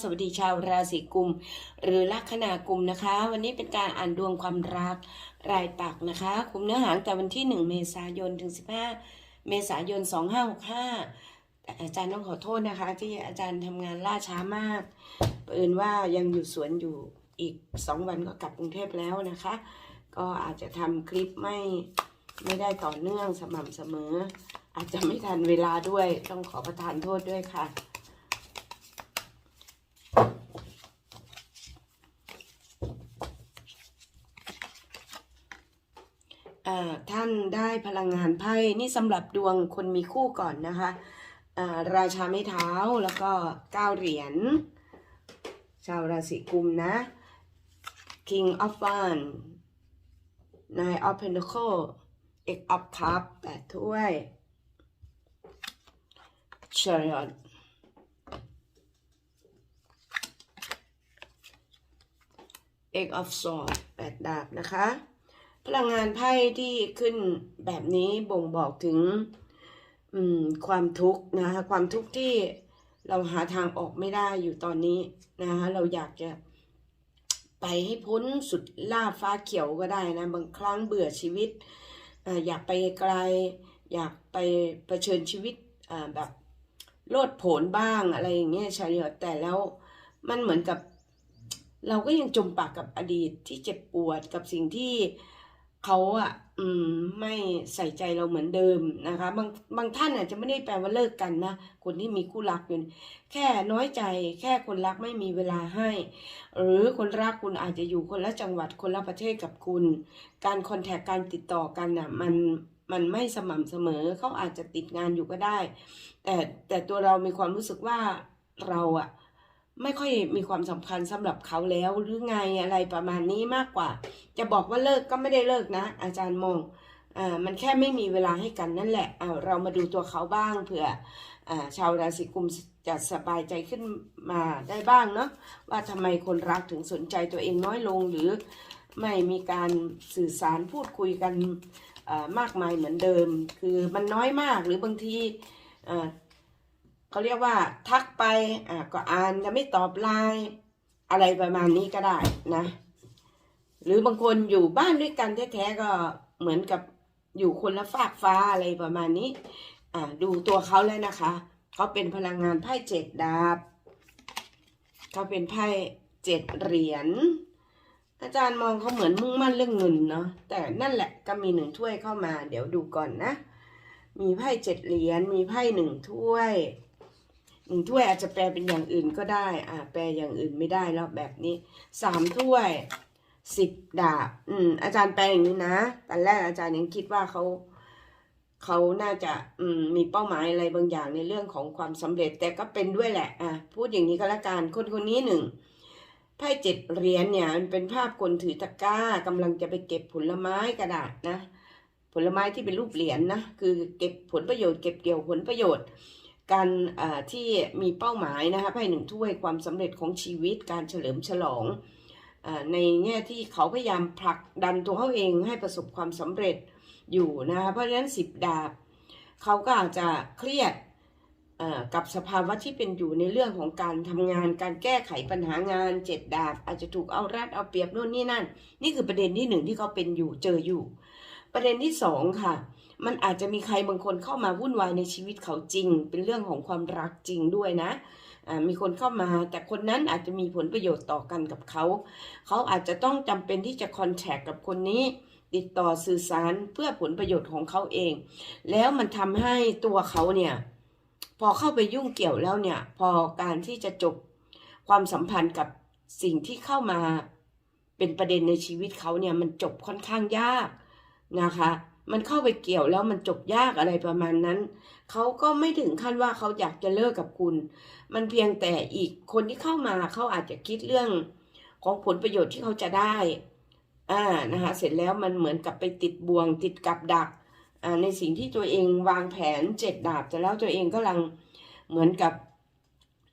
สวัสดีชาวราศีกุม หรือลัคนากุมนะคะ วันนี้เป็นการอ่านดวงความรักรายปักนะคะ คุมเนื้อหางแต่วันที่ 1 เมษายนถึง 15 เมษายน 2565 อาจารย์ต้องขอโทษนะคะ ที่อาจารย์ทำงานล่าช้ามากเปินว่ายังอยู่สวนอยู่อีก 2 วันก็กลับกรุงเทพแล้วนะคะ ก็อาจจะทำคลิปไม่ไม่ได้ต่อเนื่องสม่ำเสมอ อาจจะไม่ทันเวลาด้วยต้องขอประทานโทษด้วยค่ะ ท่านได้พลังงานไพ่นี่สำหรับดวงคนมีคู่ก่อนนะคะราชาไม้เท้าแล้วก็เก้าเหรียญชาวราศีกุมนะ King of One Nine of Pentacle Eight of Cup แปดถ้วย Chariot Eight of Swords แปดดาบนะคะ พลังงานไพ่ที่ขึ้นแบบนี้บ่งบอกถึงความทุกข์นะคะความทุกข์ที่เราหาทางออกไม่ได้อยู่ตอนนี้นะคะเราอยากจะไปให้พ้นสุดล่าฟ้าเขียวก็ได้นะ บางครั้งเบื่อชีวิตออยากไปไกล อยากไปเผชิญชีวิตแบบโลดโผนบ้างอะไรอย่างเงี้ยชาเลียแต่แล้วมันเหมือนกับ เราก็ยังจมปากกับอดีตที่เจ็บปวดกับสิ่งที่ เขาอะอืมไม่ใส่ใจเราเหมือนเดิมนะคะ บางบางท่านอาจจะไม่ได้แปลว่าเลิกกันนะคนที่มีคู่รักอยู่แค่น้อยใจ แค่คนรักไม่มีเวลาให้ หรือคนรักคุณอาจจะอยู่คนละจังหวัดคนละประเทศกับคุณ การคอนแทคการติดต่อกันน่ะมันมันไม่สม่ำเสมอเขาอาจจะติดงานอยู่ก็ได้ แต่แต่ตัวเรามีความรู้สึกว่าเราอะ ไม่ค่อยมีความสำคัญสำหรับเขาแล้วหรือไงอะไรประมาณนี้มากกว่า จะบอกว่าเลิกก็ไม่ได้เลิกนะ อาจารย์มองอ่ามันแค่ไม่มีเวลาให้กันนั่นแหละเอาเรามาดูตัวเขาบ้างเผื่ออ่าชาวราศีกุมจะสบายใจขึ้นมาได้บ้างเนาะว่าทำไมคนรักถึงสนใจตัวเองน้อยลงหรือไม่มีการสื่อสารพูดคุยกันอ่ามากมายเหมือนเดิม คือมันน้อยมากหรือบางทีอ่า เขาเรียกว่า ทักไปอ่าก็อ่านจะไม่ตอบไลน์อะไรประมาณนี้ก็ได้นะ หรือบางคนอยู่บ้านด้วยกันแท้ๆก็เหมือนกับอยู่คนละฝากฟ้าอะไรประมาณนี้อ่าดูตัวเขาแล้วนะคะเขาเป็นพลังงานไพ่เจ็ดดาบเขาเป็นไพ่เจ็ดเหรียญอาจารย์มองเขาเหมือนมุ่งมั่นเรื่องเงินเนาะแต่นั่นแหละก็มีหนึ่งถ้วยเข้ามา เดี๋ยวดูก่อนนะ มีไพ่เจ็ดเหรียญมีไพ่หนึ่งถ้วย ถ้วยอาจจะแปลเป็นอย่างอื่นก็ได้ อ่า แปลอย่างอื่นไม่ได้แล้วแบบนี้สามถ้วยสิบดาบ อืม อาจารย์แปลอย่างนี้นะตอนแรกอาจารย์ยังคิดว่าเขาเขาน่าจะอืมมีเป้าหมายอะไรบางอย่างในเรื่องของความสำเร็จ แต่ก็เป็นด้วยแหละ อะพูดอย่างนี้ก็แล้วกันคนคนนี้หนึ่งไพ่เจ็ดเหรียญเนี่ยมันเป็นภาพคนถือตะกร้ากำลังจะไปเก็บผลไม้กระดาษนะ ผลไม้ที่เป็นรูปเหรียญนะคือเก็บผลประโยชน์เก็บเกี่ยวผลประโยชน์ การที่มีเป้าหมายนะคะไพ่หนึ่งถ้วยความสำเร็จของชีวิตการเฉลิมฉลองอในแง่ที่เขาพยายามผลักดันตัวเขาเองให้ประสบความสำเร็จอยู่นะคะเพราะฉะนั้นสิบดาบเขาก็อาจจะเครียดกับสภาวะที่เป็นอยู่ในเรื่องของการทำงาน การแก้ไขปัญหางานเจ็ดดาบ อาจจะถูกเอารัดเอาเปรียบโน่นนี่นั่น นี่คือประเด็นที่หนึ่งที่เขาเป็นอยู่เจออยู่ ประเด็นที่สองค่ะ มันอาจจะมีใครบางคนเข้ามาวุ่นวายในชีวิตเขาจริง เป็นเรื่องของความรักจริงด้วยนะอ่ามีคนเข้ามา แต่คนนั้นอาจจะมีผลประโยชน์ต่อกันกับเขา เขาอาจจะต้องจำเป็นที่จะคอนแทคกับคนนี้ ติดต่อสื่อสารเพื่อผลประโยชน์ของเขาเอง แล้วมันทำให้ตัวเขาเนี่ย พอเข้าไปยุ่งเกี่ยวแล้วเนี่ย พอการที่จะจบความสัมพันธ์กับสิ่งที่เข้ามาเป็นประเด็นในชีวิตเขาเนี่ย มันจบค่อนข้างยากนะคะ มันเข้าไปเกี่ยวแล้วมันจบยากอะไรประมาณนั้น เขาก็ไม่ถึงขั้นว่าเขาอยากจะเลิกกับคุณ มันเพียงแต่อีกคนที่เข้ามาเขาอาจจะคิดเรื่องของผลประโยชน์ที่เขาจะได้อ่านะคะเสร็จแล้วมันเหมือนกับไปติดบ่วงติดกับดักอ่าในสิ่งที่ตัวเองวางแผนเจ็ดดาบแต่แล้วตัวเองก็กำลังเหมือนกับ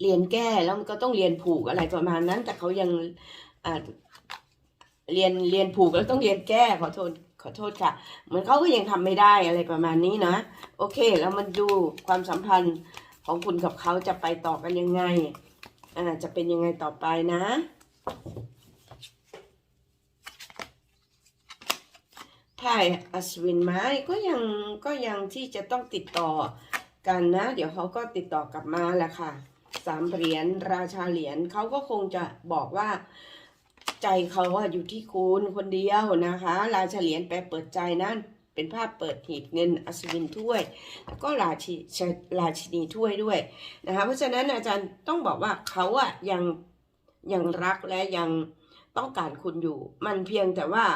เรียนแก้แล้วมันก็ต้องเรียนผูกอะไรประมาณนั้น แต่เขายังอ่าเรียนเรียนผูกแล้วต้องเรียนแก้ขอโทษ ขอโทษค่ะ เหมือนเขาก็ยังทำไม่ได้อะไรประมาณนี้นะ โอเค แล้วมันดูความสัมพันธ์ของคุณกับเขาจะไปต่อกันยังไงอ่าจะเป็นยังไงต่อไปนะไพ่อัศวินไม้ก็ยังก็ยังที่จะต้องติดต่อกันนะ เดี๋ยวเขาก็ติดต่อกลับมาแหละค่ะสามเหรียญราชาเหรียญเขาก็คงจะบอกว่า ใจเขาอะอยู่ที่คุณคนเดียวนะคะ ราชเหรียญแปลเปิดใจนั่นเป็นภาพเปิดหีบเงินอัศวินถ้วย แล้วก็ราชิราชินีถ้วยด้วยนะคะเพราะฉะนั้นอาจารย์ต้องบอกว่าเขาอะยังยังรักและยังต้องการคุณอยู่ มันเพียงแต่ว่า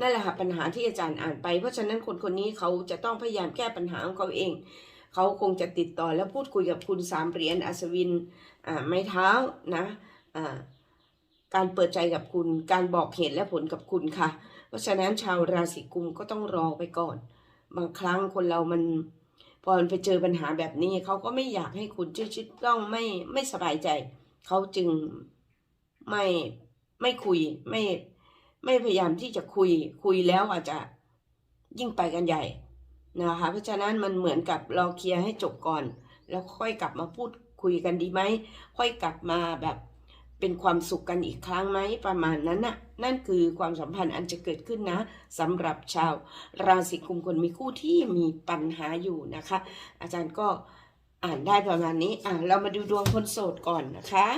นั่นแหละค่ะปัญหาที่อาจารย์อ่านไป เพราะฉะนั้นคนคนนี้เขาจะต้องพยายามแก้ปัญหาของเขาเอง เขาคงจะติดต่อแล้วพูดคุยกับคุณสามเหรียญอัศวินอ่าไม้เท้านะอ่า การเปิดใจกับคุณ การบอกเหตุและผลกับคุณค่ะ เพราะฉะนั้นชาวราศีกุมก็ต้องรอไปก่อน บางครั้งคนเรามันพอมันไปเจอปัญหาแบบนี้เขาก็ไม่อยากให้คุณชิดชิดต้องไม่ไม่สบายใจ เขาจึงไม่ไม่คุยไม่ไม่พยายามที่จะคุยคุยแล้วอาจจะยิ่งไปกันใหญ่นะคะเพราะฉะนั้นมันเหมือนกับรอเคลียร์ให้จบก่อน แล้วค่อยกลับมาพูดคุยกันดีไหมค่อยกลับมาแบบ เป็นความสุขกันอีกครั้งไหมประมาณนั้นน่ะนั่นคือความสัมพันธ์อันจะเกิดขึ้นนะสำหรับชาว ราศีกุมคนมีคู่ที่มีปัญหาอยู่นะคะ อาจารย์ก็อ่านได้ประมาณนี้อะเรามาดูดวงคนโสดก่อนนะคะ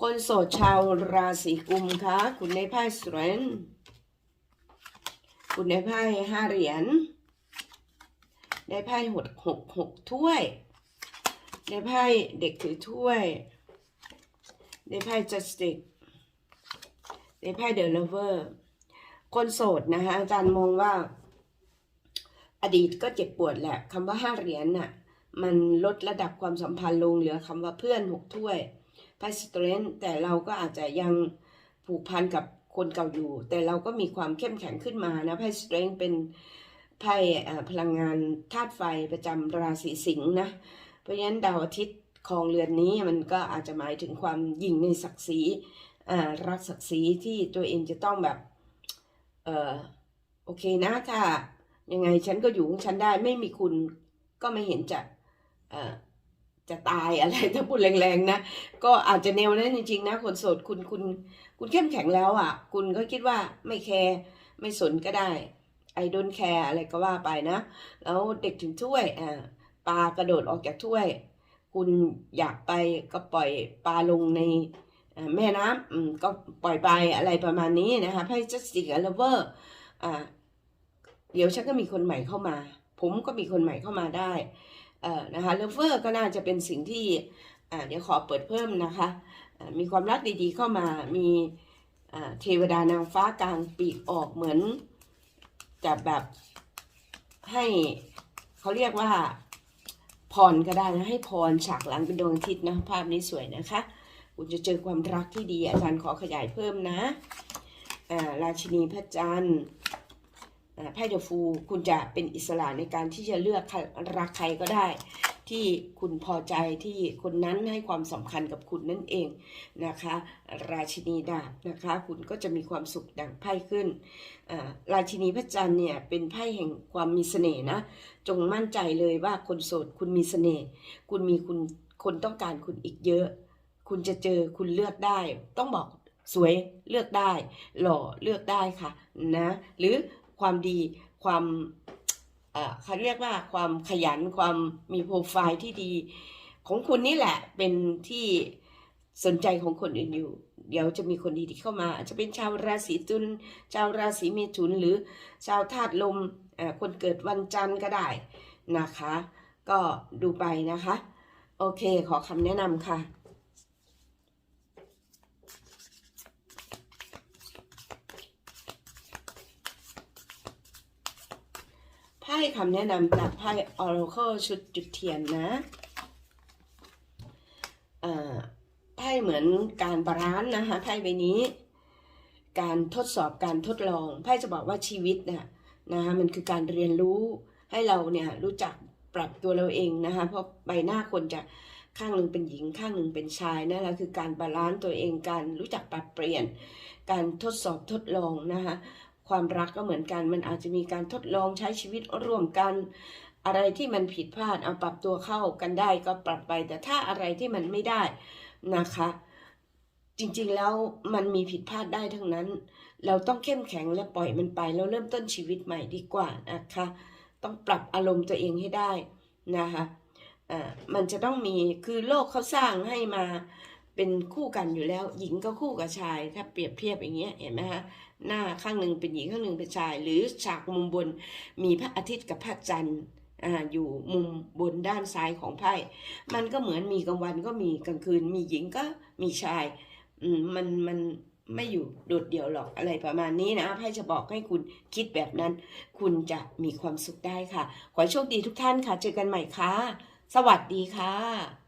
คนโสดชาวราศีกุมคะคุณในไพ่สเตรน คุณในไพ่ห้าเหรียญ ได้ไพ่หกหกหกถ้วย ได้ไพ่เด็กถือถ้วย ได้ไพ่จัสติกได้ไพ่เดอะเลเวอร์ คนโสดนะคะอาจารย์มองว่า อดีตก็เจ็บปวดแหละคำว่าห้าเหรียญน่ะ มันลดระดับความสัมพันธ์ลงเหลือคำว่าเพื่อนหกถ้วยไพ่สเตรนแต่เราก็อาจจะยังผูกพันกับ คนเก่าอยู่ แต่เราก็มีความเข้มแข็งขึ้นมานะไพ่สเตรนเป็นไพ่พลังงานธาตุไฟประจำราศีสิงห์นะ เพราะฉะนั้นดาวอาทิตย์ของเรือนนี้มันก็อาจจะหมายถึงความยิ่งในศักดิ์ศรีรักศักดิ์ศรีที่ตัวเองจะต้องแบบเออโอเคนะถ้ายังไงฉันก็อยู่ของฉันได้ไม่มีคุณก็ไม่เห็นจะเออจะตายอะไรถ้าพูดแรงๆนะ ก็อาจจะแนวนั้นจริงๆนะคนโสดคุณคุณ คุณเข้มแข็งแล้วอะ คุณก็คิดว่าไม่แคร์ไม่สนก็ได้ไอดนแคร์อะไรก็ว่าไปนะ แล้วเด็กถึงถ้วยอ่าปลากระโดดออกจากถ้วย คุณอยากไปก็ปล่อยปลาลงในแม่น้ำก็ปล่อยไปอะไรประมาณนี้นะคะไพ่จัสติกเลเวอร์อ่าเดี๋ยวฉันก็มีคนใหม่เข้ามา ผมก็มีคนใหม่เข้ามาได้นะคะเลเวอร์ก็น่าจะเป็นสิ่งที่ เดี๋ยวขอเปิดเพิ่มนะคะมีความรักดีๆเข้ามา มีเทวดานางฟ้ากลางปีกออกเหมือนจะแบบให้เขาเรียกว่าพรก็ได้นะให้พรฉากหลังเป็นดวงอาทิตย์นะภาพนี้สวยนะคะ คุณจะเจอความรักที่ดี อาจารย์ขอขยายเพิ่มนะราชินีพระจันทร์ไพ่เดฟูคุณจะเป็นอิสระในการที่จะเลือกรักใครก็ได้ ที่คุณพอใจที่คนนั้นให้ความสำคัญกับคุณนั่นเองนะคะ ราชินีดาบนะคะ คุณก็จะมีความสุขดังไพ่ขึ้น ราชินีพระจันทร์เนี่ยเป็นไพ่แห่งความมีเสน่ห์นะ จงมั่นใจเลยว่าคนโสดคุณมีเสน่ห์คุณมีคุณคนต้องการคุณอีกเยอะ คุณจะเจอคุณเลือกได้ ต้องบอกสวยเลือกได้ หล่อเลือกได้ค่ะนะ หรือความดีความ เขาเรียกว่าความขยันความมีโปรไฟล์ที่ดี ของคุณนี่แหละเป็นที่สนใจของคนอื่นอยู่ เดี๋ยวจะมีคนดีๆเข้ามา อาจจะเป็นชาวราศีตุลชาวราศีเมถุนหรือชาวธาตุลมคนเกิดวันจันทร์ก็ได้นะคะ ก็ดูไปนะคะ โอเคขอคำแนะนำค่ะ ไพ่คำแนะนำจากไพ่ Oracle ชุดจุดเทียนนะไพ่เหมือนการบาลานซ์นะคะไพ่ใบนี้ การทดสอบการทดลองไพ่จะบอกว่าชีวิตนี่ยนะคะมันคือการเรียนรู้ให้เราเนี่ยรู้จักปรับตัวเราเองนะคะเพราะใบหน้าคนจะข้างหนึ่งเป็นหญิงข้างหนึ่งเป็นชายนั่นแหละคือการบาลานซ์ตัวเองการรู้จักปรับเปลี่ยน การทดสอบทดลองนะคะ ความรักก็เหมือนกัน มันอาจจะมีการทดลองใช้ชีวิตร่วมกัน อะไรที่มันผิดพลาดเอาปรับตัวเข้ากันได้ก็ปรับไป แต่ถ้าอะไรที่มันไม่ได้นะคะ จริงๆแล้วมันมีผิดพลาดได้ทั้งนั้น เราต้องเข้มแข็งและปล่อยมันไปแล้วเริ่มต้นชีวิตใหม่ดีกว่านะคะ ต้องปรับอารมณ์ตัวเองให้ได้นะคะอ่ามันจะต้องมีคือโลกเขาสร้างให้มาเป็นคู่กันอยู่แล้ว หญิงก็คู่กับชาย ถ้าเปรียบเทียบอย่างเงี้ยเห็นไหมฮะ หน้าข้างหนึ่งเป็นหญิงข้างหนึ่งเป็นชาย หรือฉากมุมบนมีพระอาทิตย์กับพระจันทร์อยู่มุมบนด้านซ้ายของไพ่ มันก็เหมือนมีกลางวันก็มีกลางคืน มีหญิงก็มีชายมันมันไม่อยู่โดดเดี่ยวหรอกอะไรประมาณนี้นะไพ่จะบอกให้คุณคิดแบบนั้น คุณจะมีความสุขได้ค่ะ ขอโชคดีทุกท่านค่ะ เจอกันใหม่ค่ะ สวัสดีค่ะ